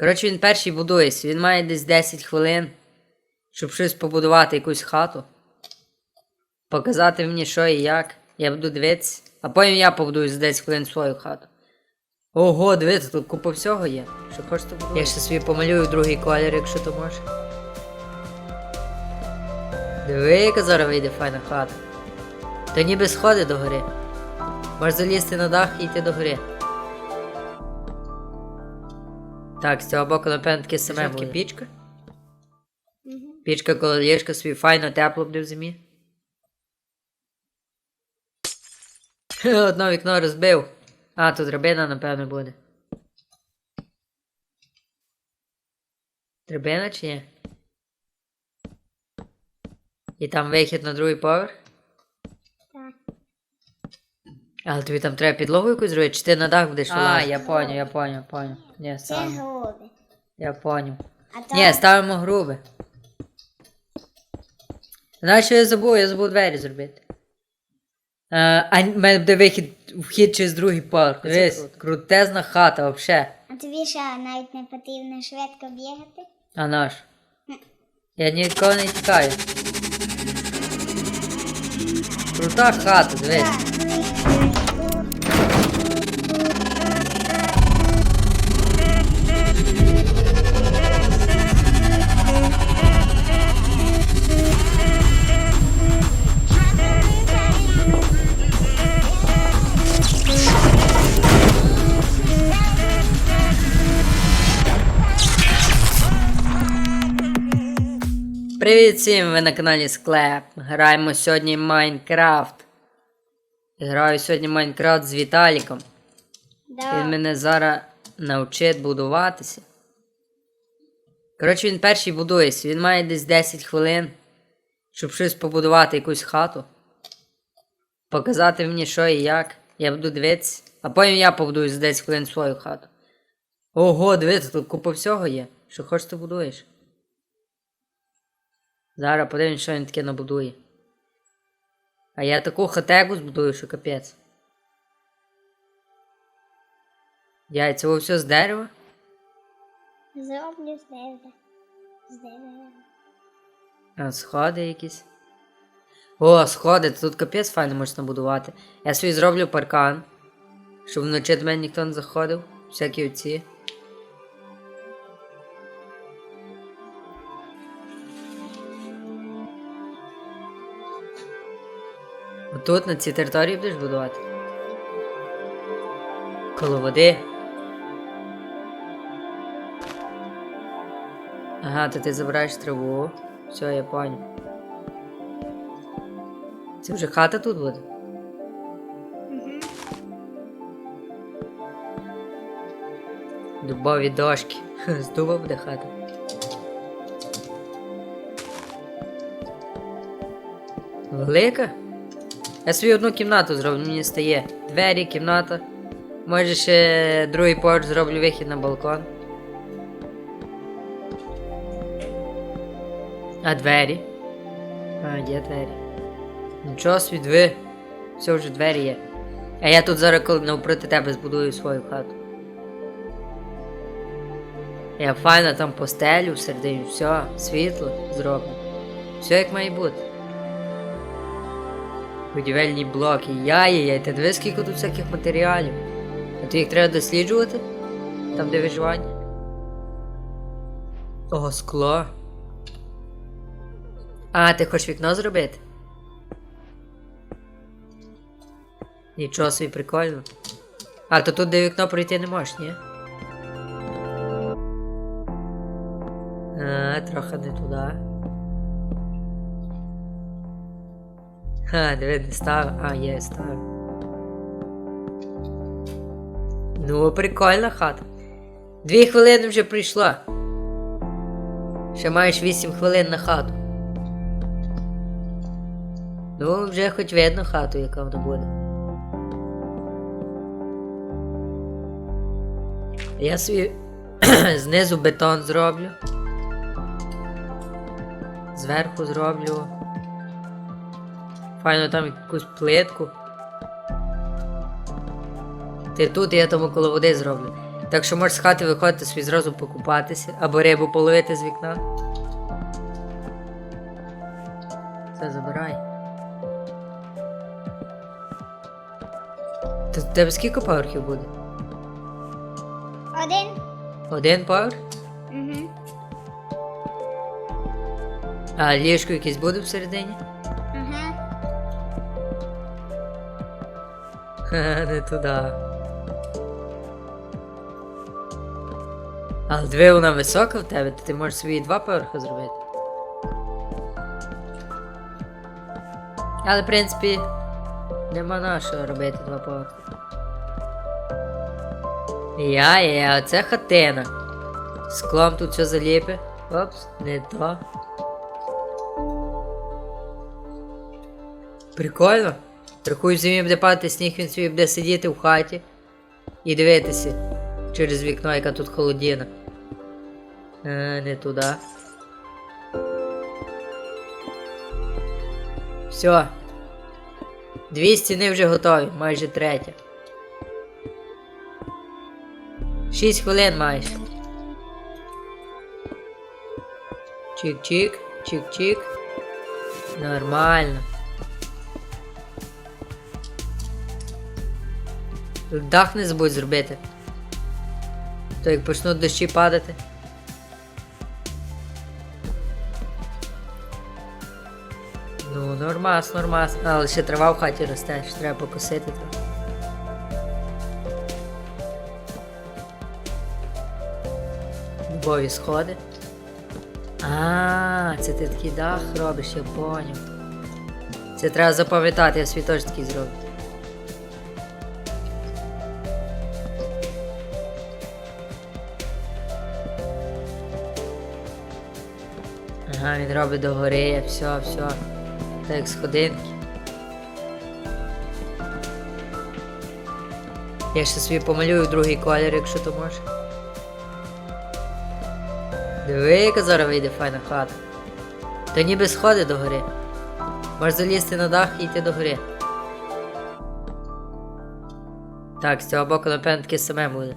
Коротше, він перший будується. Він має десь 10 хвилин, щоб щось побудувати, якусь хату. Показати мені, що і як. Я буду дивитися. А потім я побудую за 10 хвилин свою хату. Ого, дивіться, тут купа всього є. Що хочете будувати? Я ще собі помалюю другий колір, якщо то може. Диви, яка зараз вийде файна хата. То ніби сходи до гори. Можеш залізти на дах і йти до гори. Так, з цього боку, напевно, таке саме буде. пічка. Пічка коло ліжка собі файно тепло буде в зимі. Одно вікно розбив. А, тут драбина, напевно, буде. Драбина чи ні? І там вихід на другий поверх? Але тобі там треба підлогу якусь зробити, чи ти на дах будеш А, вилазити? я поняв, я поняв, поняв. Ні, Це сам. грубе. Я поняв. А Ні, ставимо грубе. Знаєш, що я забув? Я забув двері зробити. Е, а в мене буде вихід, вхід через другий поверх. Дивись, крутезна хата, взагалі. а тобі що, навіть не потрібно швидко бігати? А наш? Я ні від кого не тікаю. Крута хата, дивись. Привіт всім! Ви на каналі Склеп. Граємо сьогодні Майнкрафт. Граю сьогодні Майнкрафт з Віталіком. Він мене зараз навчить будуватися. Коротше, він перший будується. Він має десь 10 хвилин, щоб щось побудувати, якусь хату. Показати мені, що і як. Я буду дивитися. А потім я побудую за 10 хвилин свою хату. Ого, дивіться, тут купа всього є. Що хочеш, ти будуєш. Зараз подивимось, що він таке набудує. А я таку хатегу збудую, що капець. Яйця, це все з дерева? Зроблю з дерева. З дерева. А, сходи якісь. О, сходи, тут капець файно можна набудувати. Я собі зроблю паркан, щоб вночі до мене ніхто не заходив. Всякі оці. Отут на цій території будеш будувати. Коло води. Ага, то ти забираєш траву. Все, я понял. Це вже хата тут буде? Дубові дошки. З дуба буде хата. Велика? Я собі одну кімнату зроблю, мені стає. Двері, кімната. Може ще другий поверх зроблю вихід на балкон. А двері? А, є двері. Нічого собі диви. Все вже двері є. А я тут зараз коли навпроти тебе збудую свою хату. Я файно там постелю всередині, все, світло зроблю. Все як має бути. Будівельні блоки, яй-яй, ти дивись, скільки тут всяких матеріалів. А то їх треба досліджувати? Там де виживання. Ого, скло. А, ти хочеш вікно зробити? Нічого собі прикольно. А, то тут де вікно пройти не можеш, ні? А, трохи не туди. Ха, диви, не став. А, є, став. Ну, прикольна хата. Дві хвилини вже прийшла. Ще маєш 8 хвилин на хату. Ну, вже хоч видно хату, яка вона буде. Я собі знизу бетон зроблю. Зверху зроблю. Файно там якусь плитку. Ти тут, я тому коло води зроблю. Так що можеш з хати виходити собі зразу покупатися або рибу половити з вікна. Це забирай. То в тебе скільки поверхів буде? Один. Один поверх? Угу. А ліжко якесь буде всередині? Не туди. Але диви, вона висока в тебе, то ти можеш собі два поверхи зробити. Але, в принципі, нема на що робити два поверхи. Я, я, оце хатина. Склом тут все заліпе. Опс, не то. Прикольно. Рахуй, зимі буде падати сніг, він собі буде сидіти в хаті і дивитися через вікно, яка тут холодіна. Е, не туди. Все. Дві стіни вже готові, майже третя. Шість хвилин маєш. Чик-чик, чик-чик. Нормально. Дах не забудь зробити. То як почнуть дощі падати. Ну, нормас, нормас. Але ще трава в хаті росте, ще треба покосити трохи. Дубові сходи. А, це ти такий дах робиш, я поняв. Це треба запам'ятати, я свій теж такий зроблю. Ага, він робить догори, все, все. Так як сходинки. Я ще собі помалюю другий колір, якщо то може. Диви, яка зараз вийде файна хата. То ніби сходи до гори. Можеш залізти на дах і йти до гори. Так, з цього боку, напевно, таке саме буде.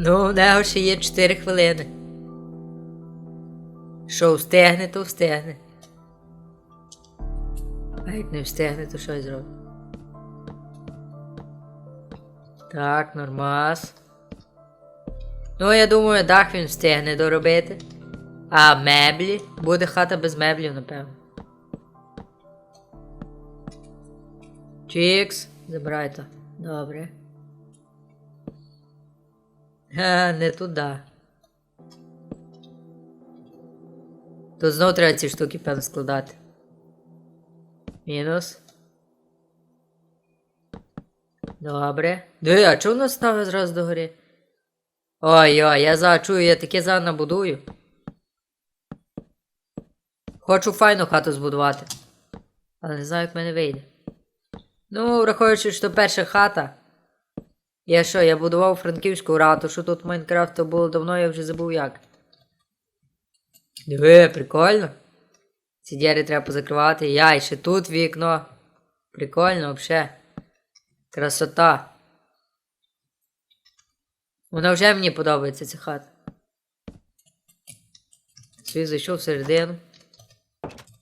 Ну, у ще є 4 хвилини. Що встигне, то встигне. А як не встигне, то що зробить? Так, нормас. Ну, я думаю, дах він встигне доробити. А меблі? Буде хата без меблів, напевно. Чікс, забирай. Добре. Ха, не туди. Тут знову треба ці штуки певно складати. Мінус. Добре. Диви, а чого воно ставить зразу до гори? Ой-ой, я зачую, я таке за набудую. Хочу файну хату збудувати. Але не знаю, як мене вийде. Ну, враховуючи, що перша хата. Я що, я будував франківську ратушу тут Майнкрафт, то було давно, я вже забув як. Диви, прикольно. Ці двері треба позакривати. Я і ще тут вікно. Прикольно взагалі. Красота. Вона вже мені подобається ця хата. Свій зайшов всередину.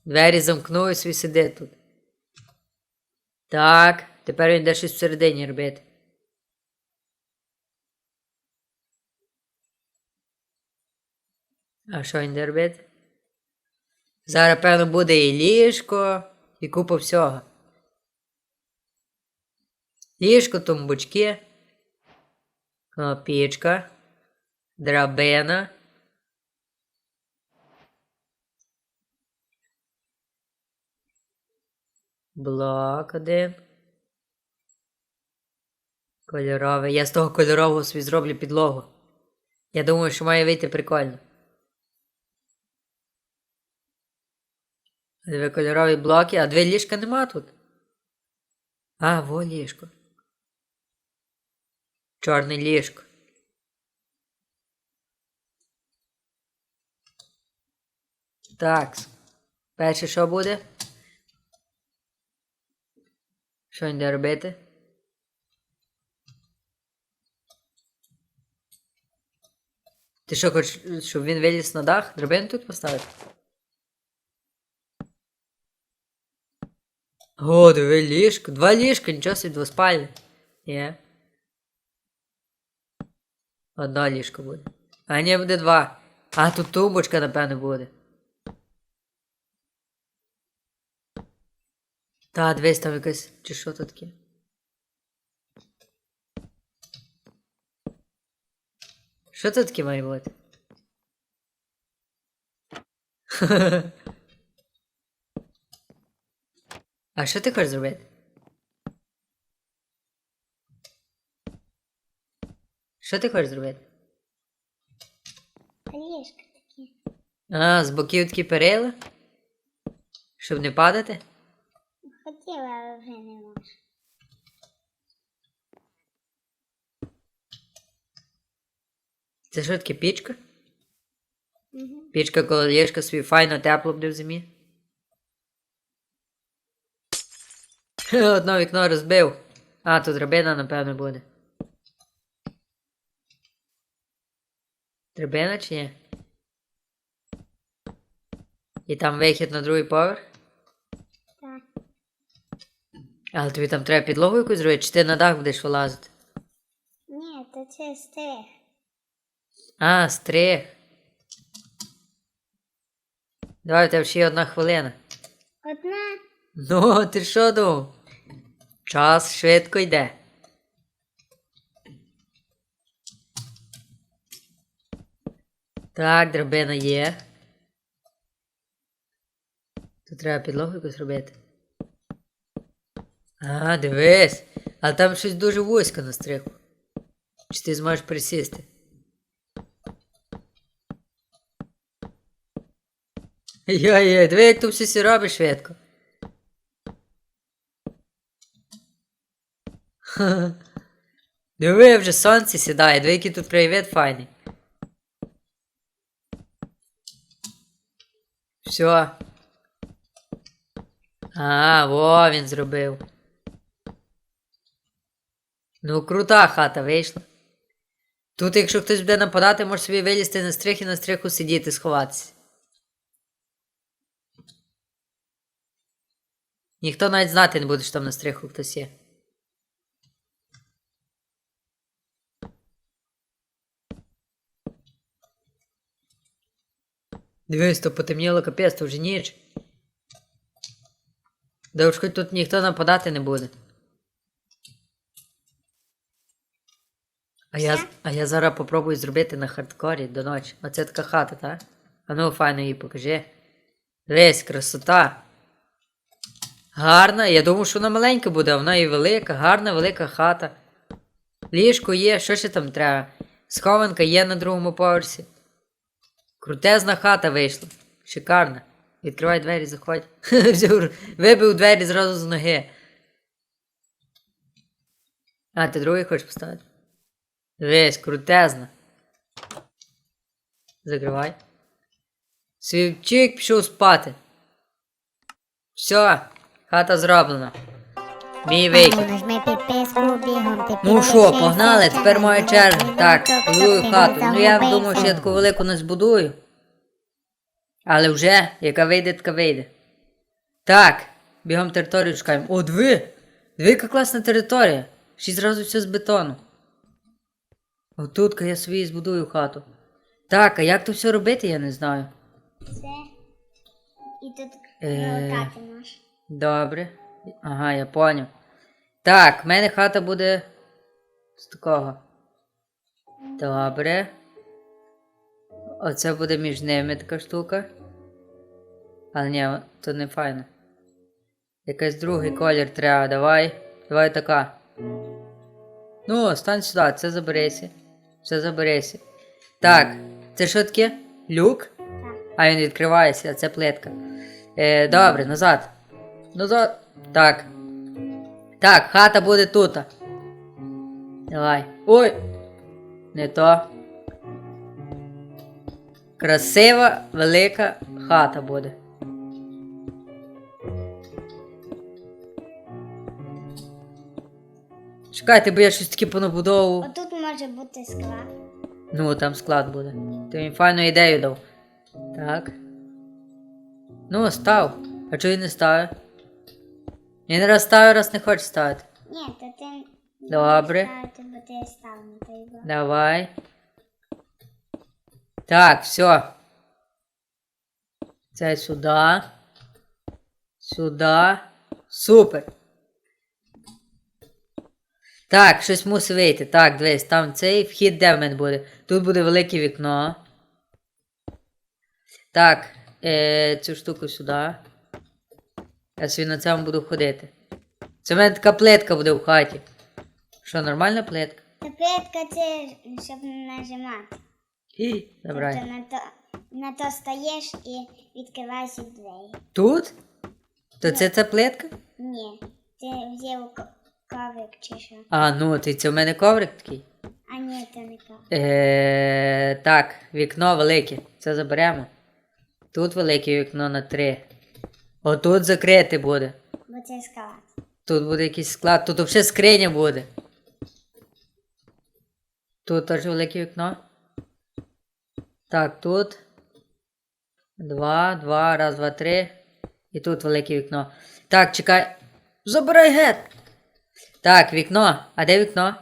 Двері замкнув свій сидить тут. Так, тепер він йде щось всередині робити. А що він робити? Зараз, певно, буде і ліжко, і купа всього. Ліжко, тумбочки, кнопічка, драбина. Блок один. Кольоровий. Я з того кольорового собі зроблю підлогу. Я думаю, що має вийти прикольно. Дві кольорові блоки, а дві ліжка нема тут. А, во ліжко. Чорне ліжко. Так. Перше що буде? Що йде робити? Ти що хочеш, щоб він виліз на дах? Драбину тут поставити? О, диви ліжко. Два ліжка, нічого собі двоспальне. Є. Одно ліжко буде. А ні, буде два. А тут тумбочка, напевно, буде. Та, дивись, там якась. Чи що тут таке? Що тут таке має бути? А що ти хочеш зробити? Що ти хочеш зробити? Ліжка такі. А, з боків такі перила? Щоб не падати? Хотіла, але вже не можу. Це що таке пічка? Угу. Пічка коло ліжка собі файно тепло буде в зимі. Одно вікно розбив. А, тут драбина, напевно, буде. Драбина чи ні? І там вихід на другий поверх? Так. Але тобі там треба підлогу якусь зробити, чи ти на дах будеш вилазити? Ні, то це стрих. А, стрих. Давай, у тебе ще одна хвилина. Одна. Ну, ти що думав? Час швидко йде. Так, драбина є. Тут треба підлогу якусь робити. А, дивись. А там щось дуже вузько на стриху. Чи ти зможеш присісти? Йой-йой, диви, як тут все робиш швидко. Диви, вже сонце сідає, диви, який тут привіт файний. Все. А, во він зробив. Ну, крута хата вийшла. Тут, якщо хтось буде нападати, може собі вилізти на стрих і на стриху сидіти, сховатися. Ніхто навіть знати не буде, що там на стриху хтось є. Дивись, то потемніло капець, то вже ніч. Да уж хоч тут ніхто нападати не буде. А я, а я зараз попробую зробити на хардкорі до ночі. Оце така хата, так? А ну файно її покажи. Дивись, красота. Гарна, я думав, що вона маленька буде, а вона і велика, гарна, велика хата. Ліжко є, що ще там треба? Схованка є на другому поверсі. Крутезна хата вийшла. Шикарна. Відкривай двері, заходь. Вибив двері зразу з ноги. А, ти другий хочеш поставити? Дивись, крутезна. Закривай. Свівчик пішов спати. Все, хата зроблена. Мій вихід. Нажми підписку, бігом ти Ну що, погнали, тепер моя черга. Так, будую хату. Ну я думав, що я таку велику не збудую. Але вже, яка вийде, така вийде. Так, бігом територію шукаємо. О, диви! Диви, яка класна територія. Ще зразу все з бетону. Отут я собі збудую хату. Так, а як то все робити, я не знаю. Це. І тут Е. локати. Добре. Ага, я поняв. Так, в мене хата буде з такого. Добре. Оце буде між ними така штука. Але ні, то не файно. Якийсь другий колір треба. Давай. Давай така. Ну, стань сюди, це заберися. Це заберися. Так, це що таке? Люк? А він відкривається, а це плитка. Е, добре, назад. Назад. Так. Так, хата буде тут. Давай. Ой. Не то. Красива, велика хата буде. Чекайте, бо я щось таке понабудовував. Отут може бути склад. Ну, там склад буде. Ти мені файну ідею дав. Так. Ну, став. А чого він не ставив? Він раз ставив, раз не хоче ставити. Ні, то ти не Добре. ставити, бо ти став на той. Давай. Так, все. Це сюди. Сюди. Супер. Так, щось мусить вийти. Так, дивись, там цей вхід де в мене буде? Тут буде велике вікно. Так, е, цю штуку сюди. Я собі на цьому буду ходити. Це в мене така плитка буде в хаті. Що, нормальна плитка? Та плитка це щоб не нажимати. І, Забирай. Тобто на то, на то стаєш і відкриваєш двері. Тут? То це ця плитка? Ні, ти взяв ко- коврик чи що. А, ну, ти це в мене коврик такий. А ні, то не коврик. Е, так, вікно велике. Це заберемо. Тут велике вікно на три. Отут закрите буде. Бо це скалат. Тут буде якийсь склад, тут взагалі скриня буде. Тут теж велике вікно. Так, тут. Два, два, раз, два, три. І тут велике вікно. Так, чекай. Забирай гет. Так, вікно. А де вікно?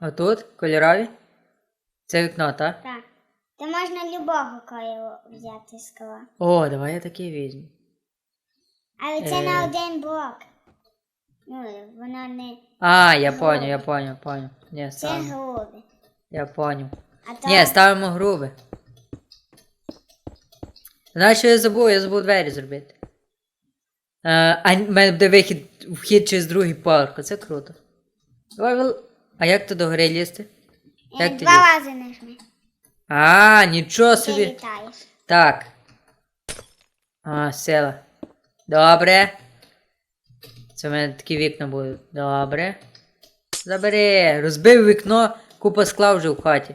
Отут, кольорові. Це вікно, так? Так. Та можна любого кольору взяти з скла. О, давай я такий візьму. Але це Е. на один блок. Ну, воно не. А, я поняв, я поняв, поняв. Ні, Це ставимо. грубе. Я поняв. А то Ні, ставимо грубе. Знаєш, що я забув? Я забув двері зробити. Е, а в мене буде вихід, вхід через другий поверх. Це круто. Давай, вел- А як ти до гори лізти? е, Як ти два рази нажми. А, нічого собі. літаєш. Так. А, села. Добре. Це в мене такі вікна будуть. Добре. Забери. Розбив вікно, купа скла вже в хаті.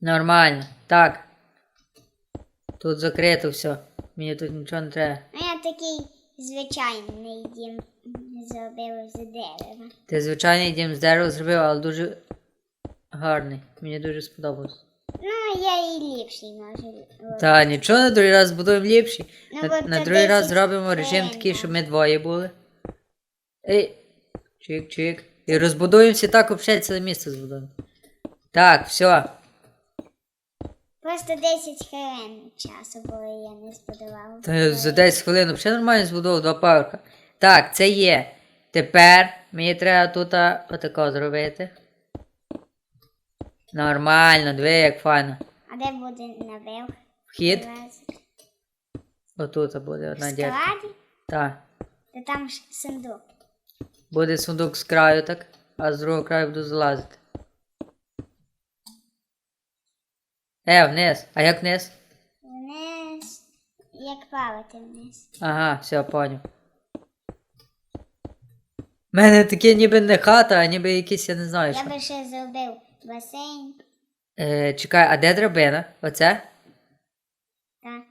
Нормально. Так. Тут закрито все. Мені тут нічого не треба. Ну я такий звичайний дім зробив з дерева. Ти звичайний дім з дерева зробив, але дуже гарний. Мені дуже сподобалось. Ну, я і ліпший можу. Та нічого на другий раз будуємо ліпші. Ну, на, бо на це другий раз 10 зробимо режим такий, щоб ми двоє були. Ей, чик-чик. І розбудуємося так, взагалі ціле місто збудуємо. Так, все. Просто 10 хвилин часу було, я не збудувала. Та за 10 хвилин взагалі нормально збудував два поверха. Так, це є. Тепер мені треба тут отако зробити. Нормально, диви, як файно. А де буде наверх? Вхід. Отут буде одна дірка. Так. Та там ж сундук. Буде сундук з краю, так, а з другого краю буду залазити. Е, вниз. А як вниз? Вниз, як плавати вниз. Ага, все, поняв. У мене таке ніби не хата, а ніби якийсь, я не знаю Я що. би ще зробив басейн. Е, чекай, а де драбина? Оце? Так.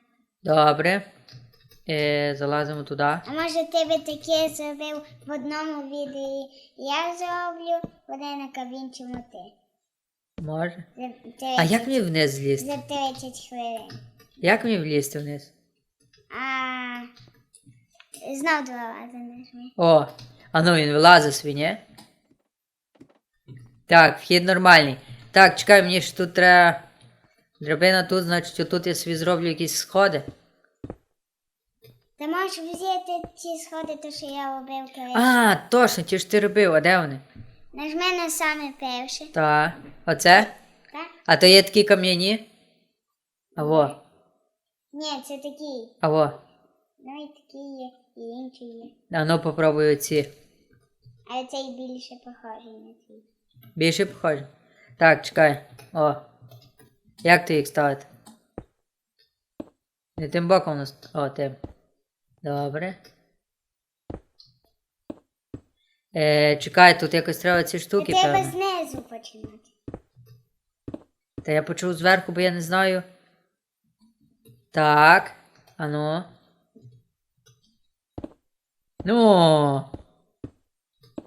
Добре. Е, залазимо туди. А може ти би таке зробив в одному відео я зроблю, одинaka в іншому ти. Може. За 30, А як мені вниз злізти? за 30 хвилин. Як мені влізти вниз? А знов два рази нажми. О, а ну він вилазить свій, ні? Так, вхід нормальний. Так, чекай, мені ж тут треба. Драбина тут, значить, отут я собі зроблю якісь сходи. Ти можеш взяти ті сходи, то що я робив колись. А, точно, ті ж ти робив, а де вони? Нажми на саме перше. Так. Оце? Так? А то є такі кам'яні? Аво, Ні, це такі. аво. Ну і такі є, і інші є. А ну попробую ці. Але цей більше похожий на твій. Більше похоже. Так, чекай. О. Як ти їх ставити? Не тим боком у нас. О, тим. Добре. Е, чекай, тут якось треба ці штуки, треба певно. знизу починати. Та я почув зверху, бо я не знаю. Так. Ану. Ну.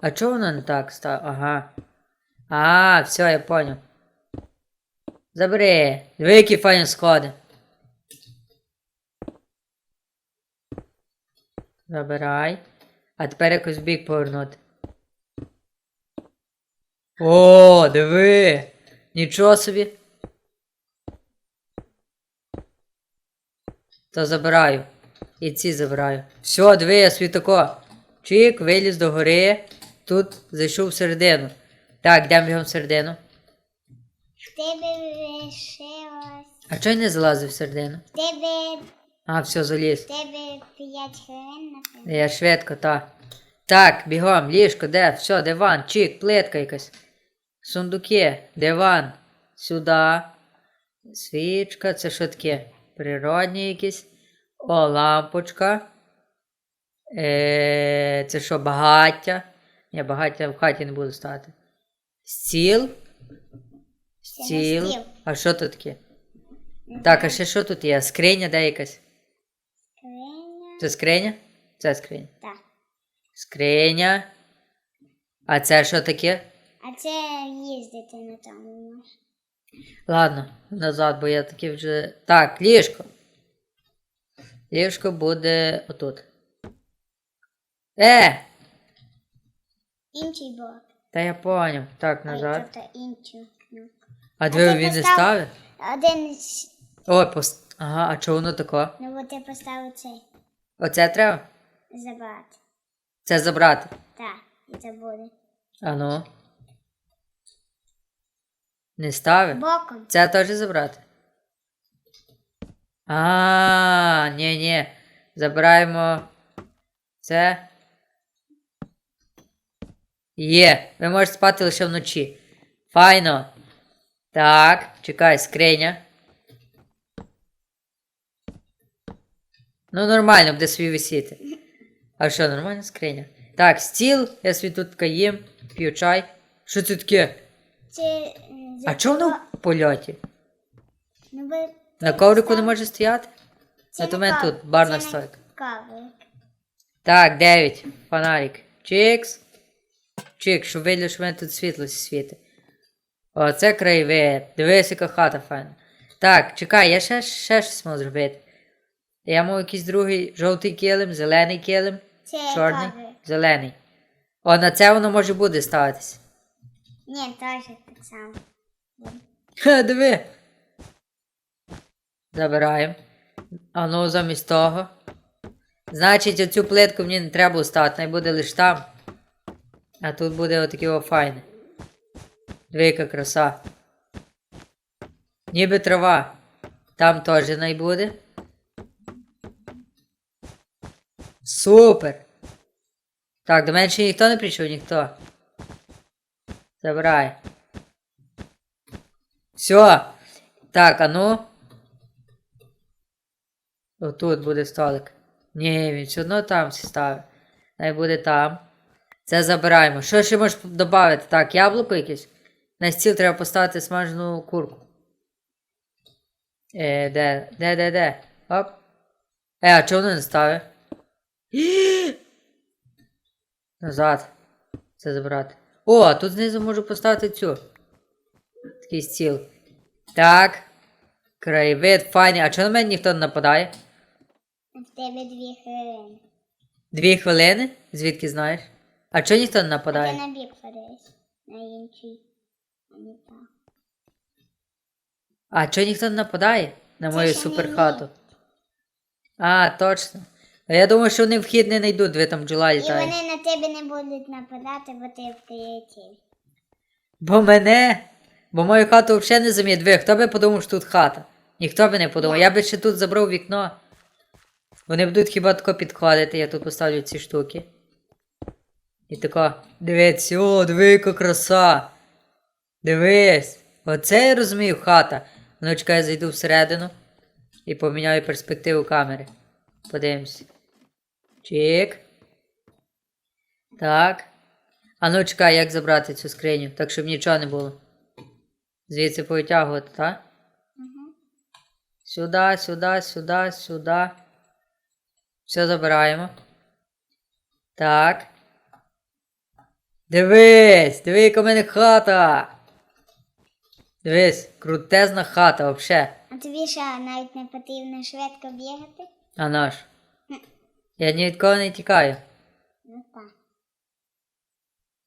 А чого воно не так стало? Ага. А, все, я понял. Забери. Диви, які файні сходи. Забирай. А тепер якось в бік повернути. О, диви! Нічого собі. То забираю. І ці забираю. Все, диви, я собі тако. Чик, виліз до гори. Тут зайшов всередину. Так, йдемо бігом всередину. В тебе лишилось. А чого я не залазив всередину? В тебе, А, все, заліз. в тебе 5 хвилин, напевно. Я швидко, та. Так, бігом, ліжко, де? Все, диван, чик, плитка якась. Сундуки, диван. Сюди. Свічка, це що таке? Природні якісь. О, лампочка. Е, це що, багаття? Ні, багаття в хаті не буду ставити. Стіл. Стіл. стіл. А що тут таке? Так, а ще що тут є? Скриня де якась? Скриня. Це скриня? Це скриня. Так. Скриня. А це що таке? А це їздити на тому. Ладно, назад, бо я таки вже. Так, ліжко. Ліжко буде отут. Е! Інший бок. Та я поняв. Так, Ой, назад. іншу кнопку. А ти він не ставить? Один, з- О, пост... Ага, а чого воно тако? ну бо ти поставив цей Оце треба? забрати. Це забрати. Так, і це буде. А ну. Не ставить? Боком. Це теж забрати. А, ні, ні. Забираємо це. Є. Ви можете спати лише вночі. Файно. Так, чекай, скриня. Ну, нормально буде собі висіти. А що, нормальна скриня? Так, стіл, я собі тут така їм, п'ю чай. Що це таке? Це, А чого воно в польоті? Ну, бо На коврику не може стояти? Це А то мене тут барна стойка. Коврик. Так, 9. Фонарик. Чикс. Чик, щоб видно, що в мене тут світло світить. О, це краєвид. Дивись, яка хата файна. Так, чекай, я ще, ще щось можу зробити. Я мав якийсь другий жовтий килим, зелений килим, Це чорний, коврик. зелений. О, на це воно може буде ставитись. Ні, теж так само. Ха, диви. Забираємо. А ну замість того. Значить, оцю плитку мені не треба ставити, най буде лише там. А тут буде отаке файне. Диви, яка краса. Ніби трава. Там теж най буде. Супер! Так, до мене ще ніхто не прийшов, ніхто. Забирай. Все. Так, а ну. Отут буде столик. Ні, він все одно там ставить. Най буде там. Це забираємо. Що ще можеш додати? Так, яблуко якесь. На стіл треба поставити смажену курку. Е, де, де, де, де? Оп. Е, а чого не ставить? Назад. Це забрати. О, а тут знизу можу поставити цю. Такий стіл. Так. Краєвид, файний. А чого на мене ніхто не нападає? В тебе дві хвилини. Дві хвилини? Звідки знаєш? А чого ніхто не нападає? на бік подивись. На інший. А не так. А чого ніхто не нападає на мою ще суперхату? А, точно. А я думаю, що вони вхід не знайдуть, ви там бджола І літає. вони на тебе не будуть нападати, бо ти в креативі. Бо мене. Бо мою хату взагалі не заміє. Диви, хто би подумав, що тут хата? Ніхто би не подумав. Я би ще тут забрав вікно. Вони будуть хіба тако підходити, я тут поставлю ці штуки. І тако, дивись, о, диви, яка краса. Дивись. Оце я розумію хата. Ну, чекай, я зайду всередину і поміняю перспективу камери. Подивимось. Чик. Так. А ну чекай, як забрати цю скриню, так щоб нічого не було. Звідси повитягувати, так? Угу. Сюди, сюди, сюди, сюди. Все забираємо. Так. Дивись, диви, яка в мене хата. Дивись, крутезна хата, вообще. А тобі що, навіть не потрібно швидко бігати? А наш? Я ні від кого не тікаю. Ну так.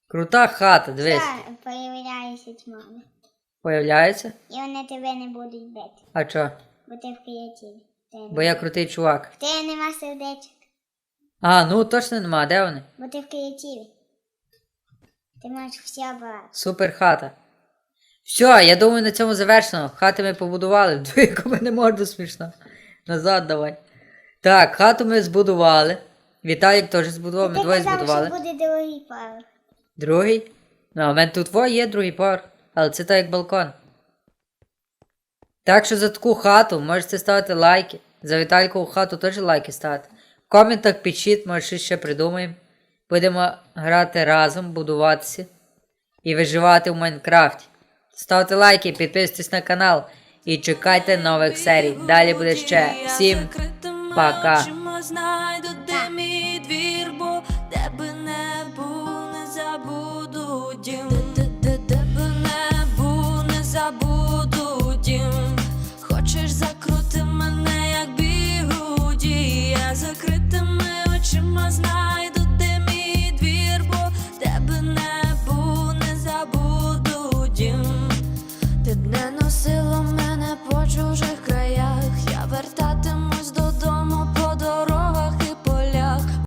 Крута хата, дивись. Що появляються тьмами? Появляється? І вони тебе не будуть бити, А чо? бо ти в креативі. Бо я крутий чувак. В тебе нема сердечок, А, ну точно нема, де вони? бо ти в креативі. Ти можеш все брати. Супер хата. Все, я думаю, на цьому завершено. Хати ми побудували. Яку мене морду смішно. Назад давай. Так, хату ми збудували. Віталік теж збудував, ми двоє збудували. що буде другий поверх. Другий? Ну, а в мене тут во є другий поверх, але це так як балкон. Так що за таку хату можете ставити лайки. За Віталікову хату теж лайки ставити. В коментах пишіть, може щось ще придумаємо. Будемо грати разом, будуватися і виживати в Майнкрафті. Ставте лайки, підписуйтесь на канал і чекайте нових серій. Далі буде ще. Всім пока! Знайду, де мій не був, не забуду дім. Де не був, не забуду дім. Хочеш закрути мене, як бігуді, я закритими очима знаю. чужих